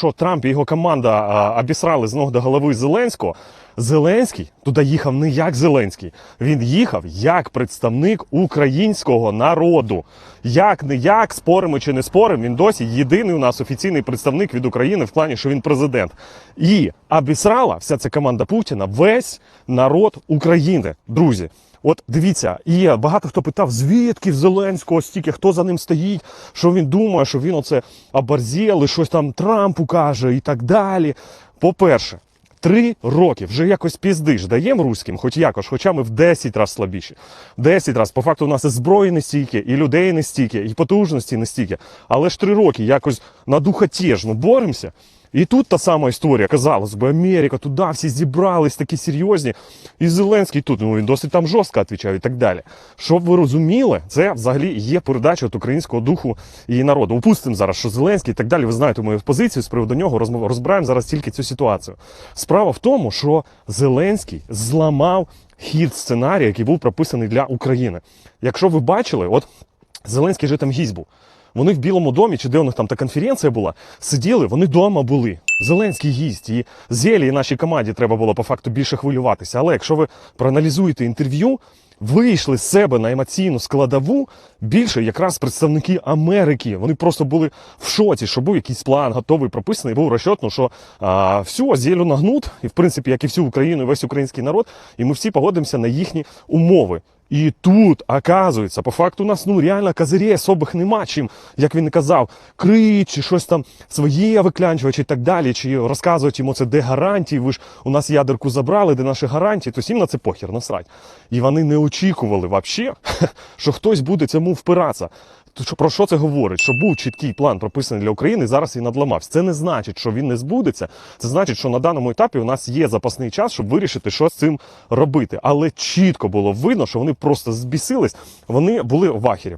що Трамп і його команда обісрали з ног до голови Зеленського. Зеленський туди їхав не як Зеленський. Він їхав як представник українського народу. Як не як, споримо чи не споримо, він досі єдиний у нас офіційний представник від України в плані, що він президент. І обісрала вся ця команда Путіна весь народ України, друзі. От дивіться, і багато хто питав, звідки в Зеленського стільки, хто за ним стоїть, що він думає, що він оце оборзіли, щось там Трампу каже і так далі. По-перше, три роки вже якось піздиш даємо руським, хоч якось, хоча ми в 10 разів слабіші. 10 разів. По факту у нас і зброї не стільки, і людей не стільки, і потужності не стільки. Але ж три роки якось на духотєжно боремося. І тут та сама історія, казалось би, Америка, туди всі зібрались такі серйозні. І Зеленський тут, ну він досить там жорстко відповідав і так далі. Щоб ви розуміли, це взагалі є передача від українського духу і народу. Упустимо зараз, що Зеленський і так далі. Ви знаєте мою позицію з приводу нього. Розбираємо зараз тільки цю ситуацію. Справа в тому, що Зеленський зламав хід сценарія, який був прописаний для України. Якщо ви бачили, от Зеленський же там гість був. Вони в Білому домі, чи де у них там та конференція була, сиділи, вони вдома були. Зеленський гість. І Зелі і нашій команді треба було по факту більше хвилюватися. Але якщо ви проаналізуєте інтерв'ю, вийшли з себе на емоційну складову більше якраз представники Америки. Вони просто були в шоці, що був якийсь план готовий прописаний, був розчет, ну, що а, все, зелю нагнут, і в принципі, як і всю Україну, і весь український народ, і ми всі погодимося на їхні умови. І тут, оказується, по факту у нас ну реально козирей особих нема чим, як він казав, крить, чи щось там своє виклянчувати чи так далі, чи розказують йому це, де гарантії, ви ж у нас ядерку забрали, де наші гарантії, то їм на це похер насрать. І вони не очікували взагалі, що хтось буде цьому впиратися. Що- Про що це говорить? Що був чіткий план прописаний для України, і зараз він надламався. Це не значить, що він не збудеться. Це значить, що на даному етапі у нас є запасний час, щоб вирішити, що з цим робити. Але чітко було видно, що вони просто збісились, вони були в ахері.